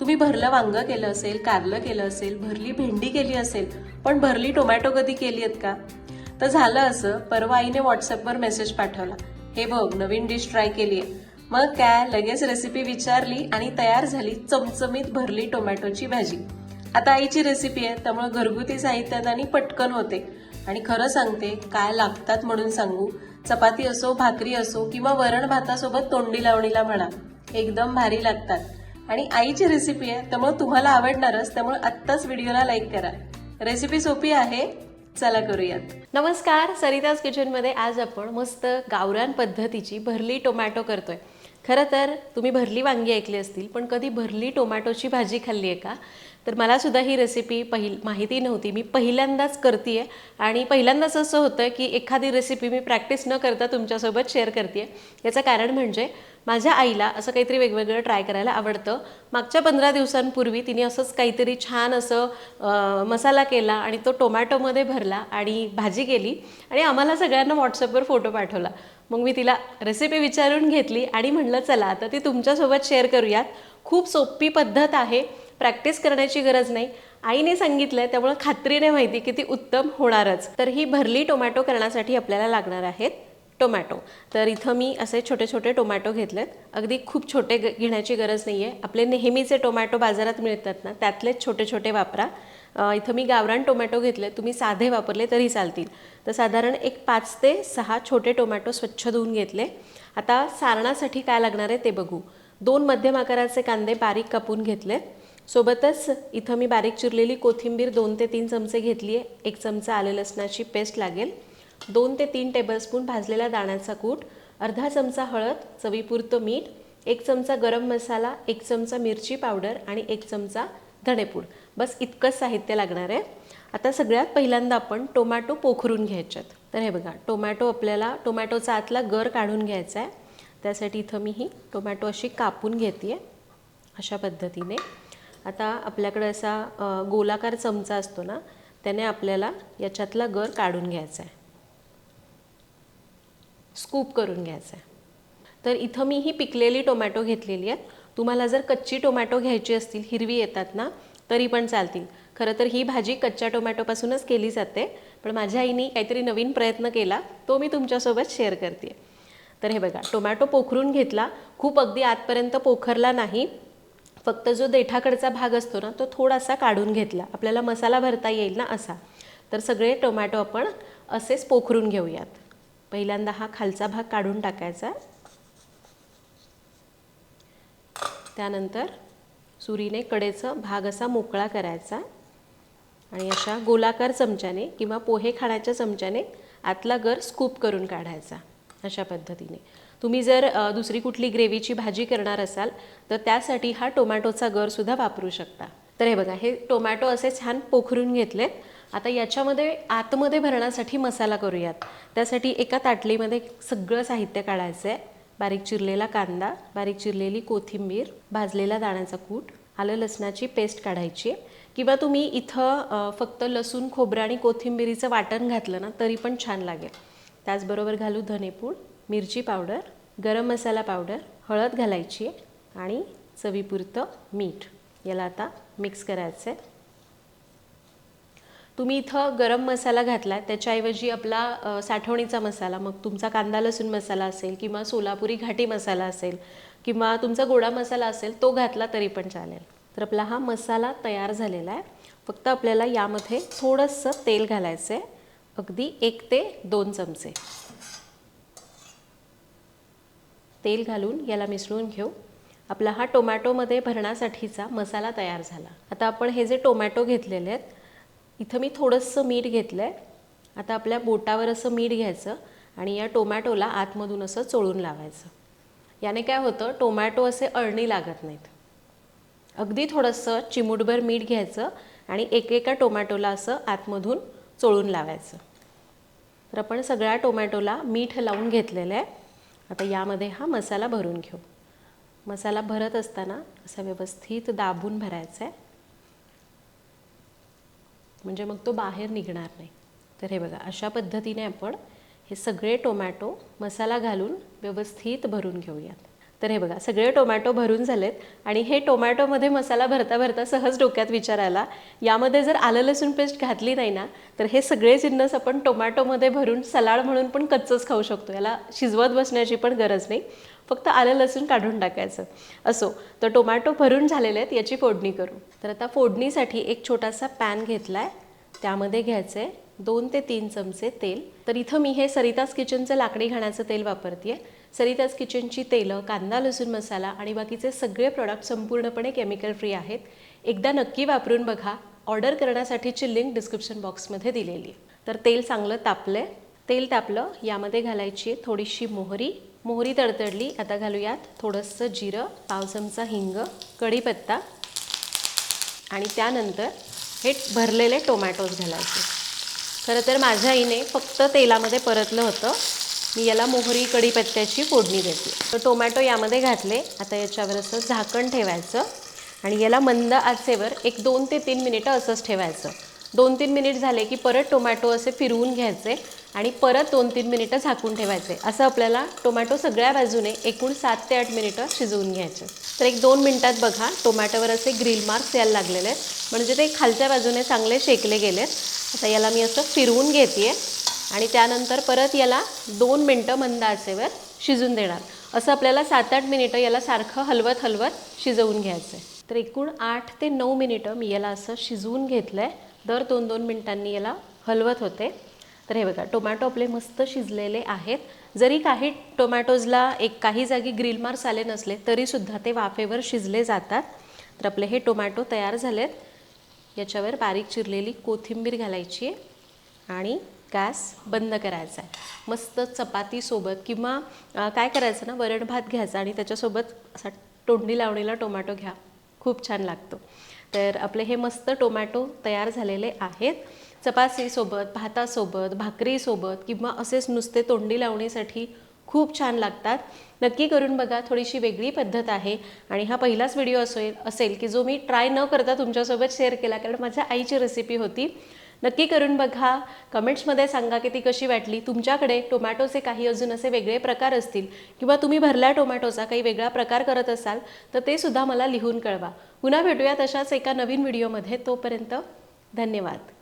तुम्ही भरलं वांगं केलं असेल कारलं केलं असेल भरली भेंडी केली असेल पण भरली टोमॅटो कधी केली आहेत का? तर झालं असं परवा आईने व्हॉट्सअपवर मेसेज पाठवला. हे बघ नवीन डिश ट्राय केली आहे मग काय लगेच रेसिपी विचारली आणि तयार झाली चमचमीत भरली टोमॅटोची भाजी. आता आईची रेसिपी आहे त्यामुळे घरगुती साहित्यात आणि पटकन होते. आणि खरं सांगते काय लागतात म्हणून सांगू. चपाती असो भाकरी असो किंवा वरण भातासोबत तोंडी लावणीला म्हणा. एकदम भारी लागतात. आणि आईची रेसिपी आहे त्यामुळे तुम्हाला आवडणारच त्यामुळे आत्ताच व्हिडिओला लाईक करा. रेसिपी सोपी आहे चला करूयात. नमस्कार सरिताज किचनमध्ये आज आपण मस्त गावरान पद्धतीची भरली टोमॅटो करतोय. खरं तर तुम्ही भरली वांगी ऐकली असतील पण कधी भरली टोमॅटोची भाजी खाल्ली आहे का? तर मला सुद्धा ही रेसिपी पहिल माहिती नव्हती. मी पहिल्यांदाच करते आणि पहिल्यांदाच असं होतं की एखादी रेसिपी मी प्रॅक्टिस न करता तुमच्यासोबत शेअर करते याचं कारण म्हणजे माझ्या आईला असं काहीतरी वेगवेगळं ट्राय करायला आवडतं. मागच्या पंधरा दिवसांपूर्वी तिने असंच काहीतरी छान असं मसाला केला आणि तो टोमॅटोमध्ये भरला आणि भाजी केली आणि आम्हाला सगळ्यांना व्हॉट्सअपवर फोटो पाठवला. मग मी तिला रेसिपी विचारून घेतली आणि म्हणलं चला आता ती तुमच्यासोबत शेअर करूयात. खूप सोपी पद्धत आहे. प्रॅक्टिस करण्याची गरज नाही. आईने सांगितलं आहे त्यामुळे खात्रीने माहिती की ती उत्तम होणारच. तर ही भरली टोमॅटो करण्यासाठी आपल्याला लागणार आहेत. टोमॅटो. तर इथं मी असे छोटे छोटे टोमॅटो घेतलेत. अगदी खूप छोटे ग- घेण्याची गरज नाही आहे आपले नेहमीचे टोमॅटो बाजारात मिळतात ना त्यातलेच छोटे छोटे वापरा. इथं मी गावरान टोमॅटो घेतले तुम्ही साधे वापरले तरी चालतील. तर साधारण एक पाच ते सहा छोटे टोमॅटो स्वच्छ धुवून घेतले. आता सारणासाठी काय लागणार आहे ते बघू. दोन मध्यम आकाराचे कांदे बारीक कापून घेतले सोबतच इथं मी बारीक चिरलेली कोथिंबीर दोन ते तीन चमचे घेतली आहे एक चमचा आले लसणाची पेस्ट लागेल. दोन ते तीन टेबलस्पून भाजलेला दाण्याचा कूट अर्धा चमचा हळद चवीपुरतं मीठ एक चमचा गरम मसाला एक चमचा मिरची पावडर आणि एक चमचा धणेपूड. बस इतकंच साहित्य लागणार आहे. आता सगळ्यात पहिल्यांदा आपण टोमॅटो पोखरून घ्यायच्यात तर हे बघा टोमॅटो आपल्याला टोमॅटोचा आतला गर काढून घ्यायचा आहे. त्यासाठी इथं मी ही टोमॅटो अशी कापून घेते अशा पद्धतीने. आता आपल्याकडे असा गोलाकार चमचा असतो ना त्याने आपल्याला याच्यातला गर काढून घ्यायचा आहे. स्कूप करून घ्यायचा आहे तर इथं मी ही पिकलेली टोमॅटो घेतलेली आहेत. तुम्हाला जर कच्ची टोमॅटो घ्यायची असतील हिरवी येतात ना तरी पण चालतील. खरं तर ही भाजी कच्च्या टोमॅटोपासूनच केली जाते पण माझ्या आईने काहीतरी नवीन प्रयत्न केला तो मी तुमच्यासोबत शेअर करते. तर हे बघा टोमॅटो पोखरून घेतला खूप अगदी आतपर्यंत पोखरला नाही फक्त जो देठाकडचा भाग असतो ना तो थोडासा काढून घेतला. आपल्याला मसाला भरता येईल ना असा. तर सगळे टोमॅटो आपण असेच पोखरून घेऊयात. पहिल्यांदा हा खालचा भाग काढून टाकायचा. त्यानंतर सुरीने कडेचा भाग असा मोकळा करायचा आणि अशा गोलाकार चमच्याने किंवा पोहे खाण्याच्या चमच्याने आतला गर स्कूप करून काढायचा अशा पद्धतीने. तुम्ही जर दुसरी कुठली ग्रेव्हीची भाजी करणार असाल तर त्यासाठी हा टोमॅटोचा गरसुद्धा वापरू शकता. तर हे बघा हे टोमॅटो असे छान पोखरून घेतलेत. आता याच्यामध्ये आतमध्ये भरण्यासाठी मसाला करूयात. त्यासाठी एका ताटलीमध्ये सगळं साहित्य काढायचं आहे बारीक चिरलेला कांदा बारीक चिरलेली कोथिंबीर भाजलेला दाण्याचा कूट आलं लसणाची पेस्ट काढायची आहे. किंवा तुम्ही इथं फक्त लसूण खोबरं आणि कोथिंबिरीचं वाटण घातलं ना तरी पण छान लागेल. त्याचबरोबर घालू धनेपूड मिरची पावडर गरम मसाला पावडर हळद घालायची आणि चवीपुरतं मीठ. याला आता मिक्स करायचं आहे तुम्ही इथं गरम मसाला घातला त्याच्याऐवजी आपला साठवणीचा मसाला मग तुमचा कांदा लसूण मसाला असेल किंवा सोलापुरी घाटी मसाला असेल किंवा तुमचा गोडा मसाला असेल तो घातला तरी पण चालेल. तर आपला हा मसाला तयार झालेला आहे. फक्त आपल्याला यामध्ये थोडंसं तेल घालायचं आहे अगदी एक ते दोन चमचे. तेल घालून याला मिसळून घेऊ. आपला हा टोमॅटोमध्ये भरण्यासाठीचा मसाला तयार झाला. आता आपण हे जे टोमॅटो घेतलेले आहेत इथं मी थोडंसं मीठ घेतलं आहे आता आपल्या बोटावर असं मीठ घ्यायचं आणि या टोमॅटोला आतमधून असं चोळून लावायचं. याने काय होतं टोमॅटो असे अळणी लागत नाहीत. अगदी थोडंसं चिमूटभर मीठ घ्यायचं आणि एकेका टोमॅटोला असं आतमधून चोळून लावायचं. तर आपण सगळ्या टोमॅटोला मीठ लावून घेतलेलं आहे. आता यामध्ये हा मसाला भरून घेऊ. मसाला भरत असताना असा व्यवस्थित दाबून भरायचा आहे. म्हणजे मग तो बाहेर निघणार नाही. तर हे बघा अशा पद्धतीने आपण हे सगळे टोमॅटो मसाला घालून व्यवस्थित भरून घेऊयात. तर हे बघा सगळे टोमॅटो भरून झालेत आणि हे टोमॅटोमध्ये मसाला भरता भरता सहज डोक्यात विचार आला यामध्ये जर आलं लसूण पेस्ट घातली नाही ना तर हे सगळे जिन्नस आपण टोमॅटोमध्ये भरून सलाड म्हणून पण कच्चंच खाऊ शकतो. याला शिजवत बसण्याची पण गरज नाही. फक्त आलं लसूण काढून टाकायचं. असो तर टोमॅटो भरून झालेले आहेत याची फोडणी करू. तर आता फोडणीसाठी एक छोटासा पॅन घेतला आहे त्यामध्ये घ्यायचं आहे दोन ते तीन चमचे तेल. तर इथं मी हे सरिताज किचनचं लाकडी घाण्याचं तेल वापरते सरिताज किचनची तेलं कांदा लसूण मसाला आणि बाकीचे सगळे प्रॉडक्ट संपूर्णपणे केमिकल फ्री आहेत. एकदा नक्की वापरून बघा. ऑर्डर करण्यासाठीची लिंक डिस्क्रिप्शन बॉक्समध्ये दिलेली तर तेल चांगलं तापलं तेल तापलं यामध्ये घालायची आहे थोडीशी मोहरी. मोहरी तडतडली. आता घालूयात थोडंसं जिरं पाव चमचा हिंग कढीपत्ता आणि त्यानंतर हे भरलेले टोमॅटोज घालायचे. खरं तर माझ्या आईने फक्त तेलामध्ये परतलं होतं. मी याला मोहरी कढीपत्त्याची फोडणी देते. तर टोमॅटो यामध्ये घातले. आता याच्यावर असं झाकण ठेवायचं आणि याला मंद आचेवर एक दोन ते तीन मिनिटं असंच ठेवायचं. दोन तीन मिनिट झाले की परत टोमॅटो असे फिरवून घ्यायचे. आणि परत दोन तीन मिनिटं झाकून ठेवायचे. असं आपल्याला टोमॅटो सगळ्या बाजूने एकूण सात ते आठ मिनिटं शिजवून घ्यायचे. तर एक दोन मिनिटात बघा टोमॅटोवर असे ग्रिल मार्क्स यायला लागलेले आहेत. म्हणजे ते खालच्या बाजूने चांगले शेकले गेलेत. आता याला मी असं फिरवून घेते आणि त्यानंतर परत याला दोन मिनटं मंद आचेवर शिजून देणार. असं आपल्याला सात आठ मिनिटं याला सारखं हलवत हलवत शिजवून घ्यायचं आहे तर एकूण आठ ते नऊ मिनिटं मी याला असं शिजवून घेतलं आहे दर दोन दोन मिनिटांनी याला हलवत होते. तर हे बघा टोमॅटो आपले मस्त शिजलेले आहेत. जरी काही टोमॅटोजला एक काही जागी ग्रिल मार्क्स आले नसले तरीसुद्धा ते वाफेवर शिजले जातात. तर आपले हे टोमॅटो तयार झालेत. याच्यावर बारीक चिरलेली कोथिंबीर घालायची आहे आणि गॅस बंद करायचा आहे. मस्त चपातीसोबत किंवा काय करायचं ना वरण भात घ्यायचा आणि त्याच्यासोबत असा तोंडी लावणीला टोमॅटो घ्या. खूप छान लागतो. तर आपले हे मस्त टोमॅटो तयार झालेले आहेत. चपातीसोबत भातासोबत भाकरीसोबत किंवा असेच नुसते तोंडी लावणीसाठी खूप छान लागतात. नक्की करून बघा थोडीशी वेगळी पद्धत आहे आणि हा पहिलाच व्हिडिओ असेल असेल की जो मी ट्राय न करता तुमच्यासोबत शेअर केला कारण माझ्या आईची रेसिपी होती. नक्की करून बघा. कमेंट्समध्ये सांगा की ती कशी वाटली. तुमच्याकडे टोमॅटोचे काही अजून असे वेगळे प्रकार असतील किंवा तुम्ही भरल्या टोमॅटोचा काही वेगळा प्रकार करत असाल तर ते सुद्धा मला लिहून कळवा. पुन्हा भेटूया तशाच एका नवीन व्हिडिओमध्ये. तोपर्यंत धन्यवाद.